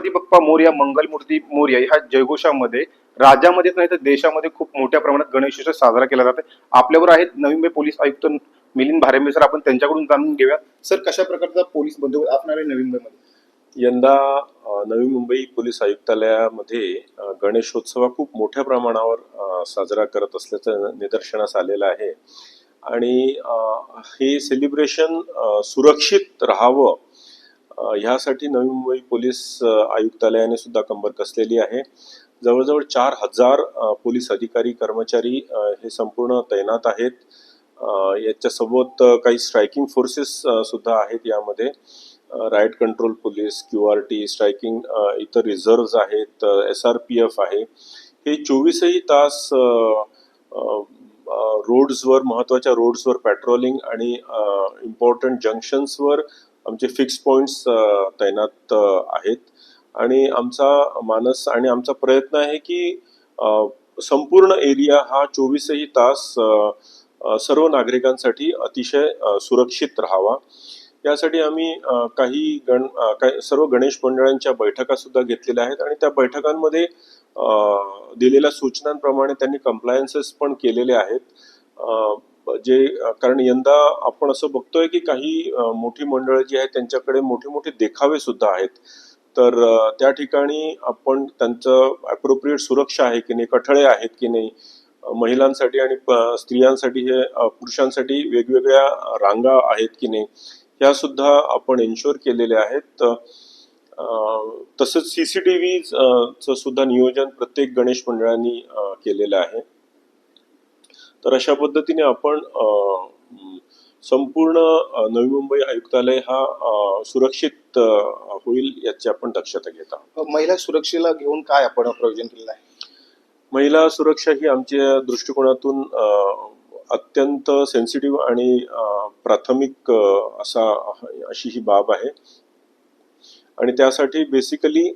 गणपती बाप्पा मोर्या मंगलमूर्ती मोर्या ह्या जयघोषामध्ये राज्यामध्येच नाही तर देशामध्ये खूप मोठ्या प्रमाणात गणेशोत्सव साजरा केला जातो आपल्यावर आहेत नवी मुंबई पोलीस आयुक्त मिलिंद भारेंबे सर. आपण त्यांच्याकडून जाणून घेऊया. सर कशा प्रकारचा पोलीस बंदोबस्त असणार आहे नवी मुंबईमध्ये यंदा नवी मुंबई पोलीस आयुक्तालयामध्ये गणेशोत्सव खूप मोठ्या प्रमाणावर साजरा करत असल्याचं निदर्शनास आलेलं आहे. आणि हे सेलिब्रेशन सुरक्षित राहावं ह्यासाठी नवी मुंबई पोलीस आयुक्तालयाने सुद्धा कंबर कसलेली आहे. जवळजवळ चार हजार पोलीस अधिकारी कर्मचारी हे संपूर्ण तैनात आहेत. याच्यासोबत काही स्ट्रायकिंग फोर्सेस सुद्धा आहेत यामध्ये. Riot control police Q R T striking इतर रिझर्व्ह आहेत एस आर पी एफ आहे. हे चोवीसही तास रोड्सवर महत्त्वाच्या रोड्सवर पॅट्रोलिंग आणि इम्पॉर्टंट जंक्शन्सवर आमचे फिक्स पॉईंट्स तैनात आहेत. आणि आमचा मानस आणि आमचा प्रयत्न आहे की संपूर्ण एरिया हा चोवीसही तास सर्व नागरिकांसाठी अतिशय सुरक्षित राहावा. यासाठी आम्ही काही गण काही सर्व गणेश मंडळांच्या बैठका सुद्धा घेतलेल्या आहेत आणि त्या बैठकांमध्ये दिलेल्या सूचनांप्रमाणे त्यांनी कम्प्लायन्सेस पण केलेले आहेत. जे कारण यंदा आपण असं बघतोय की काही मोठी मंडळं जी आहेत त्यांच्याकडे मोठे मोठे देखावे सुद्धा आहेत. तर त्या ठिकाणी आपण त्यांचं अप्रोप्रिएट सुरक्षा आहे की नाही कठळे आहेत की नाही महिलांसाठी आणि स्त्रियांसाठी हे पुरुषांसाठी वेगवेगळ्या रांगा आहेत की नाही ह्या सुद्धा आपण एन्शुअर केलेल्या आहेत. अ, तसंच सीसीटीव्ही व्हीचं सुद्धा नियोजन प्रत्येक गणेश मंडळांनी केलेलं आहे. तर अशा पद्धतीने आपण संपूर्ण नवी मुंबई आयुक्तालय हा सुरक्षित होईल याची आपण दक्षता घेत आहोत. महिला सुरक्षेला घेऊन काय आपण प्रयोजन केलेलं आहे? महिला सुरक्षा ही आमच्या दृष्टिकोनातून अत्यंत सेन्सिटिव्ह आणि प्राथमिक असा अशी ही बाब आहे. आणि त्यासाठी बेसिकली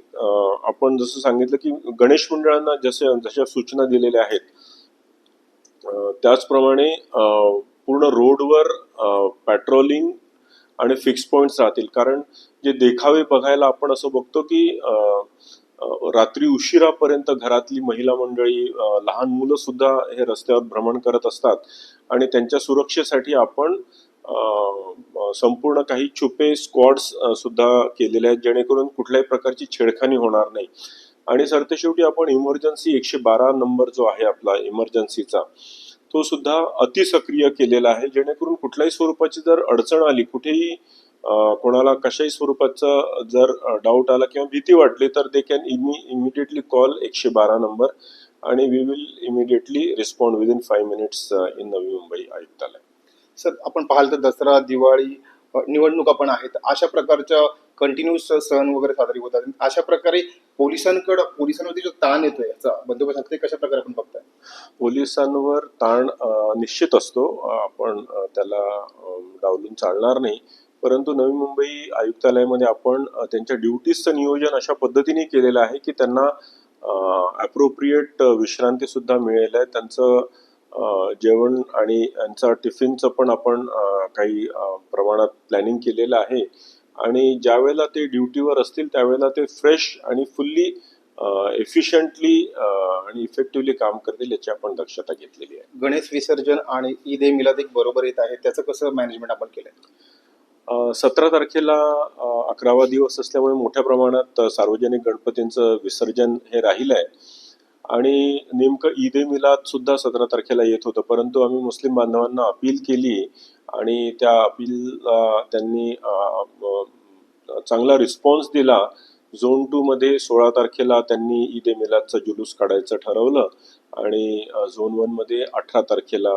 आपण जसं सांगितलं की गणेश मंडळांना जसे जशा सूचना दिलेल्या आहेत त्याचप्रमाणे पूर्ण रोडवर पॅट्रोलिंग आणि फिक्स पॉईंट्स राहतील. कारण जे देखावे बघायला आपण असं बघतो की रात्री उशिरापर्यंत घरातली महिला मंडळी लहान मुलं सुद्धा हे रस्त्यावर भ्रमण करत असतात आणि त्यांच्या सुरक्षेसाठी आपण संपूर्ण काही छुपे स्क्वॉड्स सुद्धा केलेले आहेत जेणेकरून कुठल्याही प्रकारची छेडखानी होणार नाही. आणि सरतेशेवटी आपण इमर्जन्सी एकशे बारा नंबर जो आहे आपला इमर्जन्सीचा तो सुद्धा अतिसक्रिय केलेला आहे. जेणेकरून कुठल्याही स्वरूपाची जर अडचण आली कुठेही कोणाला कशाही स्वरूपाचा जर डाऊट आला किंवा भीती वाटली तर दे कॅन इमिडिएटली कॉल एकशे बारा नंबर आणि we will immediately respond within five minutes in Navi Mumbai आयुक्तालय. सर आपण पाहाल तर दसरा दिवाळी निवडणुका पण आहेत. अशा प्रकारच्या कंटिन्युअस सण वगैरे साजरे होतात. अशा प्रकारे पोलिसांकडे पोलिसांवरती जो ताण येतोय याचा बंदोबस्त ते कशा प्रकारे आपण बघताय? पोलिसांवर ताण निश्चित असतो. आपण त्याला डावलून चालणार नाही. परंतु नवी मुंबई आयुक्तालयामध्ये आपण त्यांच्या ड्युटीजचं नियोजन अशा पद्धतीने केलेलं आहे की त्यांना अप्रोप्रिएट विश्रांती सुद्धा मिळेल आहे. त्यांचं जेवण आणि यांचा टिफिनचं पण आपण काही प्रमाणात प्लॅनिंग केलेलं आहे. आणि ज्या वेळेला ते ड्युटीवर असतील त्यावेळेला ते फ्रेश आणि फुल्ली एफिशियंटली आणि इफेक्टिव्हली काम करतील याची आपण दक्षता घेतलेली आहे. गणेश विसर्जन आणि ईद ए मिलाद एक बरोबर येत आहे. त्याचं कसं मॅनेजमेंट आपण केलंय? सतरा तारखेला अकरावा दिवस असल्यामुळे मोठ्या प्रमाणात सार्वजनिक गणपतींचं विसर्जन हे राहिलं आहे आणि नेमकं ईद ए मिलाद सुद्धा सतरा तारखेला येत होतं परंतु आम्ही मुस्लिम बांधवांना अपील केली आणि त्या अपील त्यांनी चांगला रिस्पॉन्स दिला. झोन टू मध्ये सोळा तारखेला त्यांनी ईद ए मिलादचा जुलूस काढायचं ठरवलं आणि झोन वनमध्ये अठरा तारखेला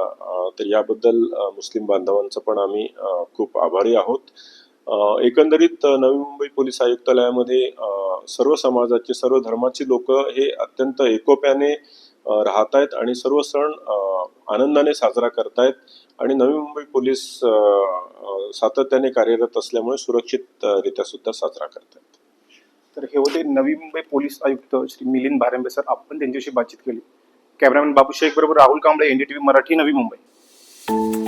तर याबद्दल मुस्लिम बांधवांचं पण आम्ही खूप आभारी आहोत. एकंदरीत नवी मुंबई पोलीस आयुक्तालयामध्ये सर्व समाजाचे सर्व धर्माचे लोक हे अत्यंत एकोप्याने राहतायत राहत आहेत आणि सर्व सण आनंदाने साजरा करतायत आणि नवी मुंबई पोलीस सातत्याने कार्यरत असल्यामुळे सुरक्षितरित्या सुद्धा साजरा करतायत. तर हे होते नवी मुंबई पोलीस आयुक्त श्री मिलिंद भारंबे सर. आपण त्यांच्याशी बातचीत केली. कॅमेरामॅन बाबू शेख बरोबर राहुल कांबळे एनडीटीव्ही मराठी नवी मुंबई.